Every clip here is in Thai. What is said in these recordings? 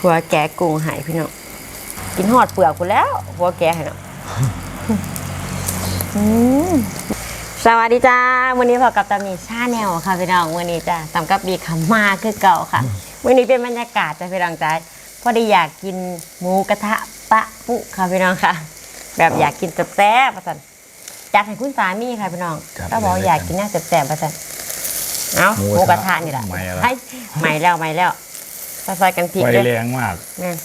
หัวแกะกุ้งใหายพี่น้องกินหอดเปลือกกูแล้ว หัวแกะให้เนาะอืมสวัสดีจ้าวันนี้พอกับตามีชาแนลค่ะพี่น้องวันนี้จ้าตามกับบีขมาคือเก่าค่ะวันนี้เป็นบรรยากาศจ้าพี่น้องจ้าพอดีอยากกินหมูกระทะปะปุค่ะพี่น้องค่ะ แบบอยากกินแซ่บๆประสันจัดให้คุณสามีค่ะพี่น้องจัดก็บอกเลยอยากกินแน่าแซ่บๆประสันเอ้าหหมูมูกกระระทะทะนี่แหละใหม่แล้วให้ใหม่แล้ว ใหม่แล้วใส่กันพริกไฟด้วยแรงมากแม่น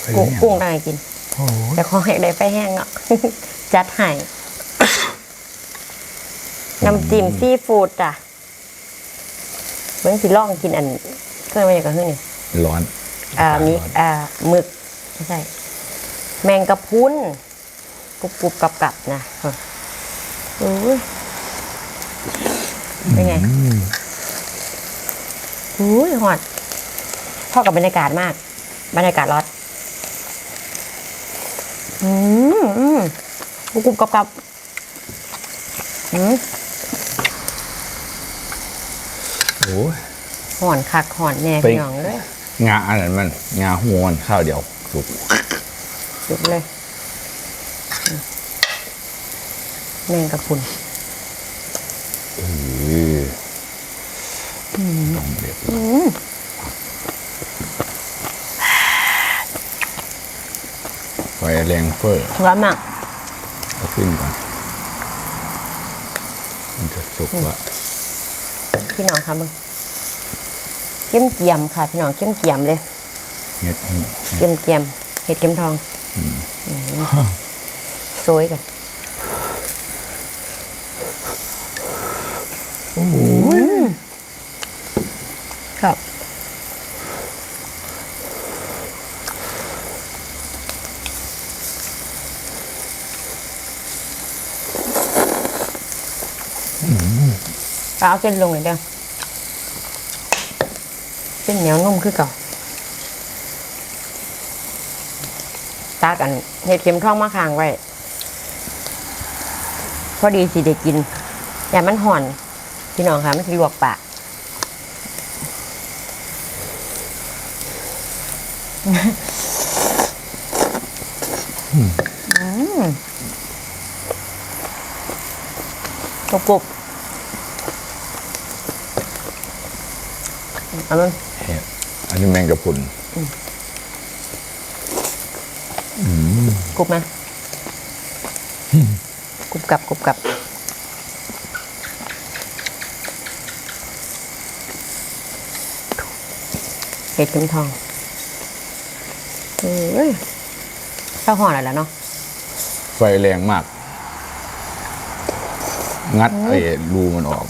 ไฟกุ้งแรงกุ้งได้กิน โอ้โหแต่ของให้ได้ไฟแห้งเนาะ จัดให้ น้ำจิ้มซีฟู้ดจ้ะเบิ่งสิลองกินอันเครื่องมันอย่างกับนี่ร้อนอ่ามีร้อนอ่าหมึกไม่ใช่ แมงกะพรุนกรุบกรุบกับกับๆนะโอ้ยเป็นไง อืม อุ้ยหอดเข้ากับบรรยากาศมาก บรรยากาศร้อนอืมอืมกรุบกรุบกับกับอืมโอ้ยหอนคักหอนแน่ไปพี่น้องเลยงาอันนั้นมันงาหัวมันข้าวเดียวสุกจุกเลยอืมแมงกะพรุน เออต้อง เด็ดอืมไฟแรงเฟ้อร้อนมากเอาขึ้นก่อนมันจะสุกละพี่น้องค่ะมึงเกี่ยมเกียมๆค่ะ พี่น้องเกี่ยมเกียมๆเลยเห็ดเกี่ยมเกียมๆเห็ดเข็มทองอืมโซยกัน โอ้โห ครับ เอาเส้นลงเลยเด้อเส้นเหนียวนุ่มคือเก่าตากันเห็ดเข็มทองมาค้างไว้ พอดีสิได้กิน อย่ามันห่อน พี่น้องค่ะมันสิลวกปากกรุบกรุบ อามันเห็ดอันนี้แมงกะพรุนกรุบไหมกรุบกรับกรุบกรับเห็ดเข็มทองเอ้ยเจ้าห่ออะไรแล้วเนาะไฟแรงมาก งัดไอ้รูมันออก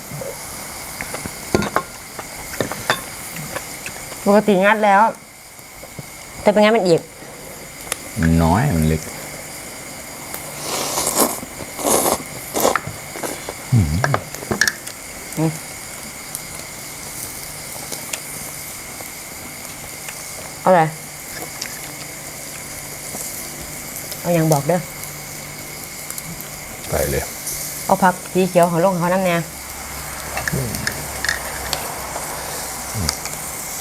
กติงัดแล้ว แต่เป็นงั้นมันอีก มันน้อยมันเล็กเอาอะไรเอาอย่างบอกเด้อไปเลย เอาผักสีเขียวของลงเขาน้ำแน่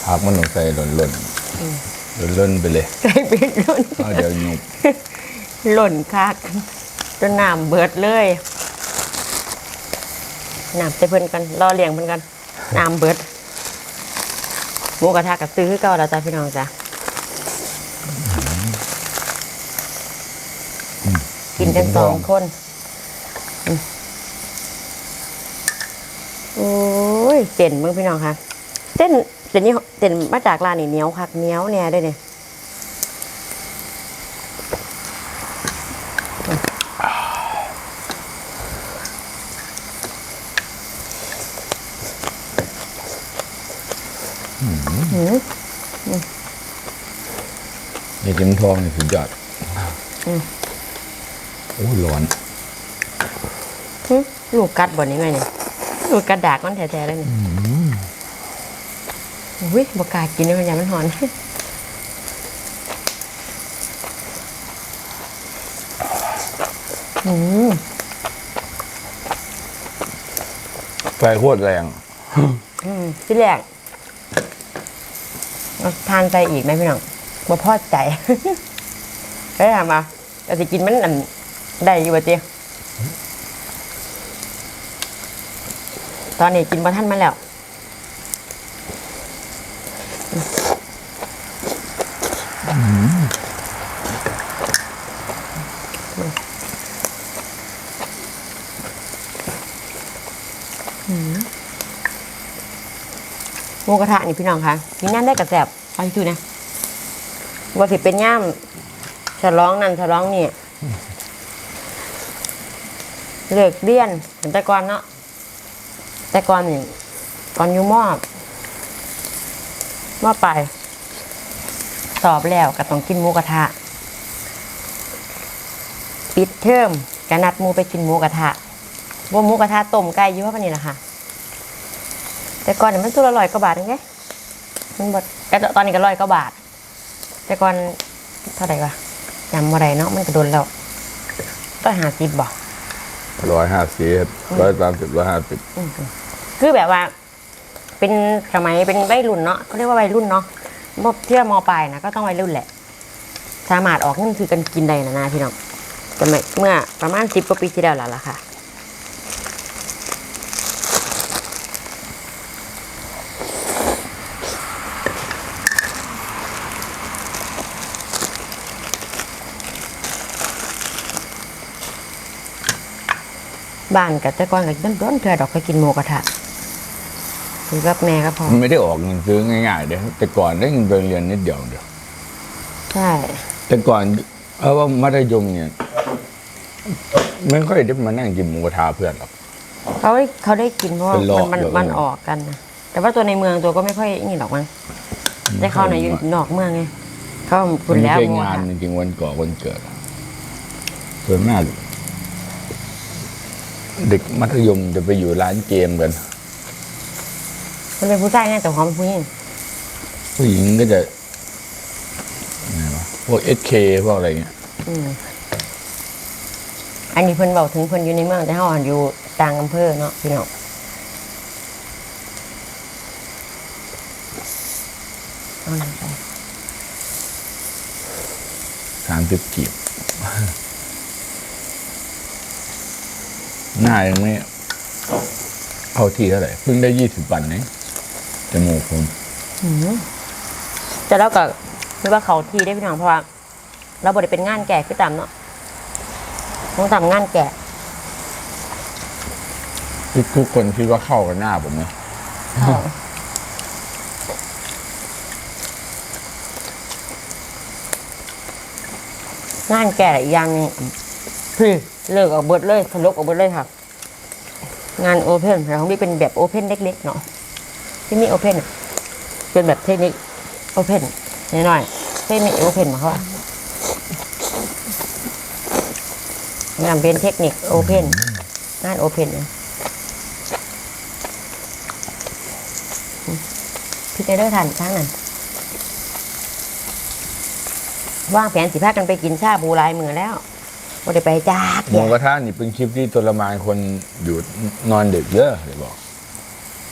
พักมันลงใส่หล่นหล่นหล่นหล่นๆไปเลย ใส่ปิดล่นเอาเดี๋ยวหนุบหล่นคักจนน้ำเบิดเลยน้ำใส่เพิ่นกันรอเลี้ยงเพิ่นกันน้ำเบิดหมูกระทะกับซื้อคือเก่าแล้วจ้ะพี่น้องจ้ะกินกันสองคนอืมโอ้ยเส้นเบิ่งพี่น้องค่ะเส้น เส้นนี้เส้นมาจากร้านนี่เหนียวคักเหนียวแน่ได้เนี่ยไอ้เข็มทองนี่สุดยอดอืมโอ้ยร้อนหึลูกกัดบ่นี้ไหมเนี่ยลูกกัดดากมันแท้ๆเลยเนี่ย อุ้ยบกล้ากินเลยมันยามันหอนอืมไฟโคตรแรง อืมที่แรกเอาทานใจอีกไหมพี่น้องบ่พอใจ ได้ถามมาแต่สิกินมันอันได้อยู่บ่เจียตอนนี้กินบ่ท่านมาแล้ว มูกระทะนี่พี่น้องคะกินนั่นได้กระแสบเอาที่ดูนะว่าสิเป็นย่ามฉลองนั่นฉลองนี่เลิกเรียนเหมือนแต่ก่อนเนาะแต่ก่อนนี่ก่อนอยู่มอบมอบไปสอบแล้วก็ต้องกินหมูกระทะ ปิดเทอมก็นัดมูไปกินหมูกระทะว่าหมูกระทะต้มไก่ยี่ห้อปานนี้แหละค่ะ แต่ก่อนเนี่ยมันตัวละร้อยกว่าบาทเองไงมันบดแต่ตอนนี้ก็ร้อยกว่าบาท แต่ก่อนเท่าไหร่วะจำอะไรเนาะมันก็โดนแล้วต้องหาสิบบอกร้อยห้าสิบร้อยสามสิบร้อยห้าสิบคือแบบว่า เป็นสมัยเป็นวัยรุ่นเนาะเขาเรียกว่าวัยรุ่นเนาะเมื่อเที่ยวมปลายนะก็ต้องวัยรุ่นแหละ สามารถออกเงินคือกันกินได้นะนะพี่น้องสมัยเมื่อประมาณสิบกว่าปีที่แล้วแล้วล่ะค่ะ บ้านกับแต่ก่อนกับต้นต้นเธอดอกก็กินหมูกระทะคือกับแม่ก็พอมันไม่ได้ออกเงินซื้อง่ายๆเดี๋ยวแต่ก่อนได้เงินไปเรียนนิดเดียวเดียวใช่แต่ก่อนเพราะว่ามัธยมเนี่ยไม่ค่อยได้มานั่งกินหมูกระทะเพื่อนหรอกเขาได้เขาได้กินเพราะว่าเป็นรอบมันเดี๋ยวมันออกกันนะแต่ว่าตัวในเมืองตัวก็ไม่ค่อยนี่หรอกมั้งได้เข้าในอยู่นอกเมืองไงเขาคุณแล้วไม่ใช่หมูกงาระนทะจริงๆวันก่อวันเกิดส่วนมาก เด็กมัธยมจะไปอยู่ร้านเกมกัน มันเป็นผู้ชายไงแต่หอมเป็นผู้หญิงผู้หญิงก็จะไงวะพวกเอสเคพวกอะไรเงี้ยอืมอันนี้เพิ่นบอกถึงเพิ่นอยู่ในเมืองแต่เขาอ่านอยู่ต่างอำเภอเนาะพี่น้องเอาหน่อยไป สามสิบกีบ หน้ายังไม่เอาที่เท่าไหร่เพิ่งได้ยี่สิบวันเองจมูกผมแต่เราก็คิดว่าเขาทีได้พี่น้องเพราะว่าเราบริเป็นงานแก่คือตามเนาะต้องทำงานแก่ทุกทุกคนคิดว่าเข้ากับหน้าผมไหมงานแก่อีกอย่างหนึงพี่ เลิกออกเบิดเลยสลกออกเบิดเลยค่ะ งานโอเพนแต่ของพี่เป็นแบบโอเพนเล็กๆเนาะที่นี่โอเพนเป็นแบบเทคนิคโอเพนน้อยๆเทคนิคโอเพนมาเขาว่งานเป็นเทคนิคโอเพนงานโอเพนพี่จะเลิกทานครั้งนั้นว่างแผนสิพากันไปกินชาบูลายมือแล้ว ก็ได้ไปจากหมูกระทะนี่เป็นคลิปที่ทรมานคนอยู่นอนดึกเยอะเลยบอก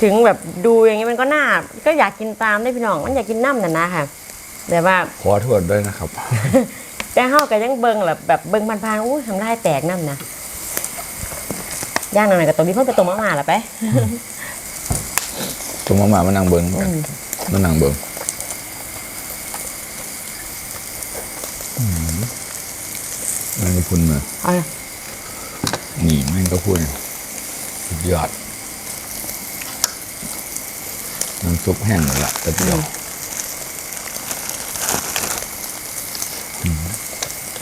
ถึงแบบดูอย่างนี้มันก็น่า ก็อยากกินตามได้พี่น้อง มันอยากกินน้ำน่ะนะค่ะ แต่ว่า ขอโทษด้วยนะครับ แต่เฮาก็ยังเบิ่งแบบแบบเบิ่งผ่านๆอู้ทำลายแตกน้ำนะย่างหน่อยๆก็ตัวนี้เพิ่งไปตรงมาม่าละไป ตรงมามามานั่งเบิ้งกันมานั่งเบิ้งอืม มันก็พุ่นมาเอาเลยนี่แม่งก็พุ่นสุดยอดน้ำซุปแห้งเลยละแต่เดียว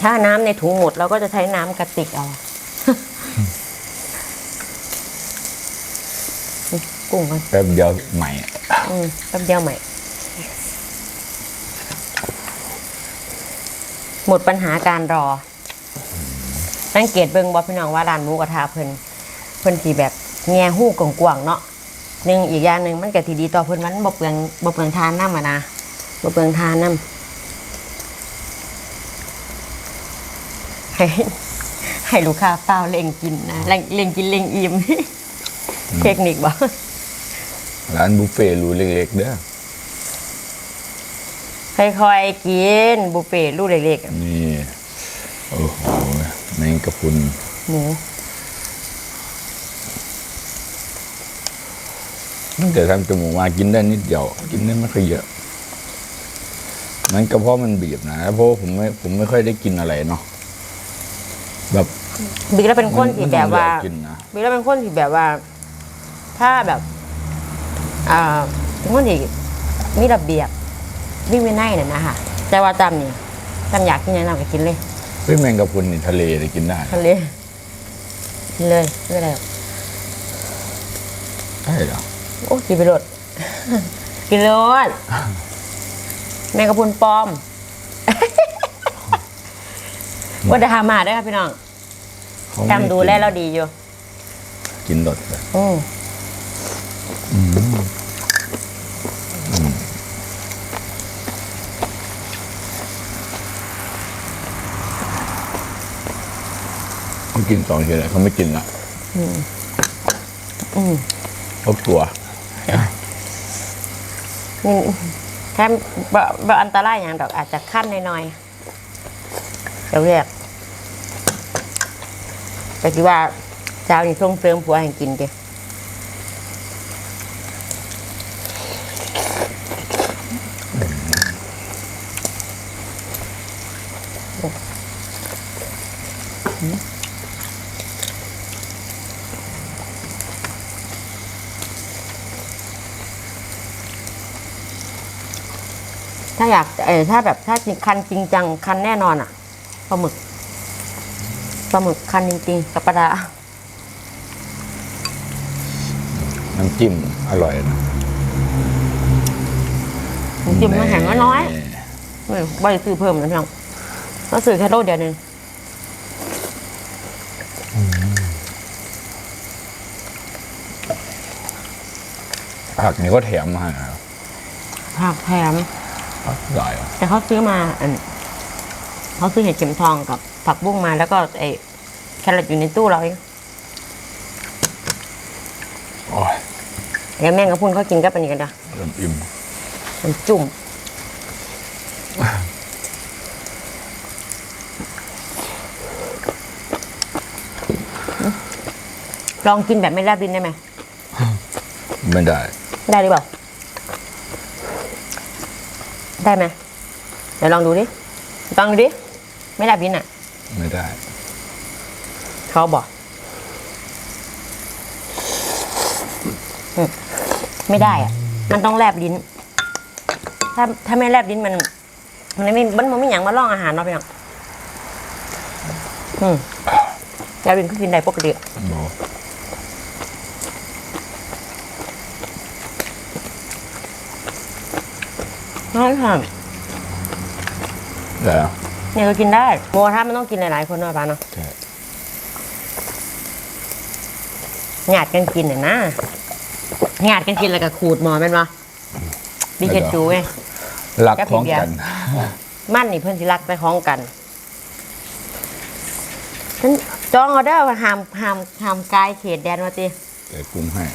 ถ้าน้ำในถุงหมดเราก็จะใช้น้ำกระติกเอากุ้งกันแป๊บเดียวใหม่อะอืมแป๊บเดียวใหม่ หมดปัญหาการรอ สังเกตเบิ่งบอพี่น้องว่าร้านหมูกระทะเพิ่นเพิ่นสีแบบแง่หู้กว้างๆเนาะหนึ่งอีกอย่างหนึ่งมันก็ทีดีต่อเพิ่นมันบ่เปลืองบ่เปลืองทานน้ำอะนะบ่เปลืองทานน้ำให้ให้ลูกค้าเฝ้าเล่งกินนะเล่งเล่งกินเล่งอิ่มเทคนิคบ่ร้านบุฟเฟ่ต์รูเล็กๆเด้อค่อยๆกินบุฟเฟ่ต์ลูกเล็กๆอะนี่โอ้โห แมงกะพรุนหมูตั้งแต่ทำจมูกมากินได้นิดเดียว กินได้ไม่ค่อยเยอะมันก็เพราะมันบีบนะเพราะว่าผมไม่ผมไม่ค่อยได้กินอะไรเนาะแบบบิ๊กแล้วเป็นคนที่แบบว่ามันต้องเลือกกินนะบิ๊กแล้วเป็นคนที่แบบว่า ถ้าแบบอ่าเป็นคนที่มีระเบียบวิ่งไม่ไน่น่ะนะคะแต่ว่าจำนี่จำอยากกินยังไงก็กินเลย เฮ้ยแมงกะพรุนนี่ทะเลเลยกินได้ทะเลกินเลยไม่เป็นไรหรอกใช่เหรอโอ้กินไปรดกินเลยแมงกะพรุนปลอม ว่าจะหามาได้อครับพี่น้องเขาไม่จำดูแลเราดีอยู่ กินหลดเลย อืม กินสองเฉยเลยเขาไม่กินละอืมเขากลัวนี่แค่บบ่อันตรายอย่างดอกอาจจะขั้นน้อยๆเดี๋ยวเรียกแต่คิดว่าเจ้านี่ส่งเสริมผัวให้กินดิถ้าอยากเออถ้าแบบถ้าจริงคันจริงจังคันแน่นอนอะปลาหมึกปลาหมึกคันจริงๆกับปลาดาน้ำจิ้มอร่อยนะผมกินมาแห้งน้อยๆไม่ไม่ได้ซื้อเพิ่มนะพี่น้องก็ซื้อแค่โลเดียวนึงผักนี่ก็แถมมาให้นะผักแถม ผักหลายอะแต่เขาซื้อมาอันเขาซื้อเห็ดเข็มทองกับผักบุ้งมาแล้วก็ไอ้แครอทอยู่ในตู้เราเองโอ้ยแล้วแม่งกับพุนเขากินกับอันนี้กันเด้อเริ่มอิ่มมันจุ่มลองกินแบบไม่แลบลิ้นได้ไหมไม่ได้ ได้หรือเปล่า ได้ไหมเดี๋ยวลองดูดิลองดูดิ ไม่แลบลิ้นอะ ไม่ได้ เขาบอกอืมไม่ได้อะ มันต้องแลบลิ้น ถ้าถ้าไม่แลบลิ้นมัน มันไม่มันมันไม่หยังมาล่องอาหารเนาะพี่น้องอืมแลบลิ้นก็กินได้ปกติ โอ้ น้อยค่ะแล้วเนี่ยก็กินได้โมถ้ามันต้องกินหลายๆคนเนาะป้าเนาะใช่หยาดกันกินน่ะนะหยาดกันกินแล้วก็ขูดหมอแม่นบ่ดีเชจูไงรักกับของพี่เบียร์กัน มั่นนี่เพื่อนสิรักไปคล้องกันฉันจองออเดอร์ว่าห้ามห้ามห้ามกายเขตแดนว่าติแต่ปรุงให้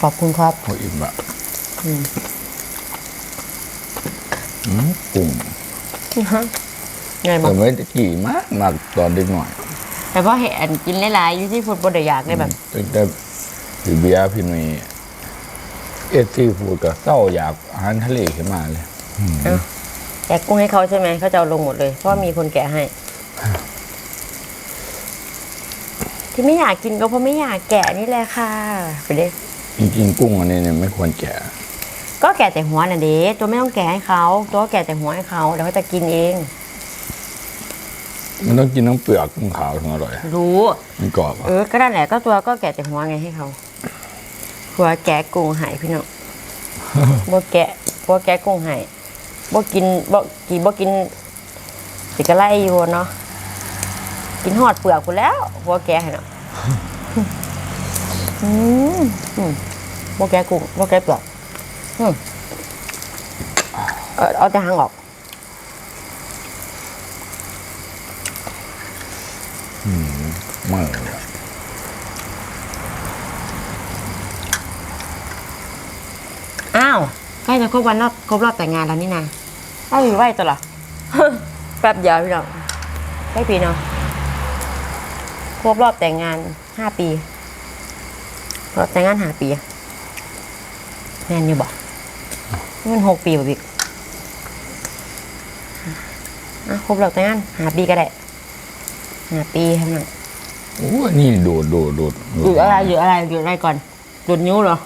ขอบคุณครับเขาอิ่มอะอืม อืมปรุงไงบอแต่กไม่ได้กี่มากมากตอนเด็กหน่อยแต่พอเห็นกินหลายๆอยู่ที่ฟุตบอลอยากได้แบบตั้งแต่พี่เบียร์พี่หนุ่ยเอสซีฟูดกับเศร้าอยากอาหารทะเลขึ้นมาเลยแกะกุ้งให้เขาใช่ไหมเขาจะเอาลงหมดเลย เพราะว่ามีคนแกะให้ ที่ไม่อยากกินก็เพราะไม่อยากแกะนี่แหละค่ะ ไปเลยจริงๆกุ้งอันนี้เนี่ยไม่ควรแกะ ก็แกะแต่หัวน่ะเด้ตัวไม่ต้องแกะให้เขาตัวก็แกะแต่หัวให้เขาเดี๋ยวเขาจะกินเอง มันต้องกินทั้งเปลือกทั้งขาวถึงอร่อย รู้ มันกรอบอะเออก็นั่นแหละก็ตัวก็แกะแต่หัวไงให้เขาหัวแกะกุ้งใหายพี่น้อง บ่แกะบ่แกะกุ้งใหายบ่กินบ่กินบ่กินสิกะไล่อยู่เนาะกินหอดเปลือกกูแล้วหัวแกะให้เนาะ อืมอืมบ่แกะกุ้งบ่แกะเปลือกอืม เออเอาแต่หางออกมากเลยอะอ้าวใกล้จะครบวันรอบครบรอบแต่งงานแล้วนี่นะใเอาอยู่ไว้ตัวละแป๊บเดียวพี่น้องได้ปีเนาะครบรอบแต่งงานห้าปีรอบแต่งงานห้าปีอะแน่นอยู่บอก มันหกปีบ่บิ๊กอะครบรอบแต่งงานห้าปีก็ได้ห้าปีครับน้องโอ้ยนี่โดดโดดโดดโดหยุดอะไรหยุดอะไรหยุดอะไรก่อนหยุดนิ้วเหรอ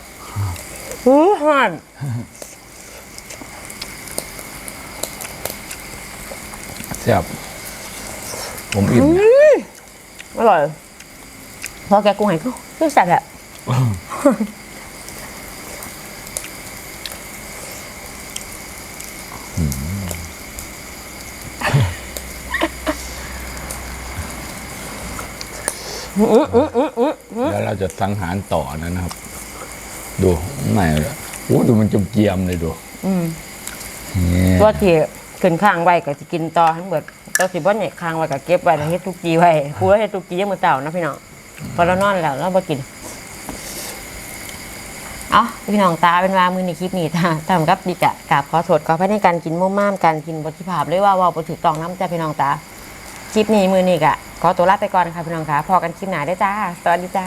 หูหันแซ่บผมอิ่มอร่อยพอแกกุ้งไหก็คือแซ่บแบบ แล้วเราจะสังหารต่อนะครับ ดูไม่เลยโอ้ดูมันจมเจียมเลยดูอืมนี่ตัวที่ขึ้นข้างไว้ก็จะกินต่อทั้งหมดตัวสิบ่เนี่ยข้างไว้ก็เก็บไว้แล้วเฮ็ดทุกจีไว้กูว่าเฮ็ดทุกจียังมื้อเช้านะพี่น้องพอเรานอนแล้วเราบ่กินเอ้าพี่น้องตาเป็นว่ามือในคลิปนี้ตาตามกับดิกะกราบขอโทษขอพระในการกินมุ่มม่ามการกินบทที่ภาพเลยว่าเว่าบ่ถูกต้องน้ำจ้าพี่น้องตา คลิปนี้มือนี้กะขอตัวลาไปก่อนค่ะพี่น้องค่ะพอกันคลิปหน้าได้อจ้า สวัสดีจ้า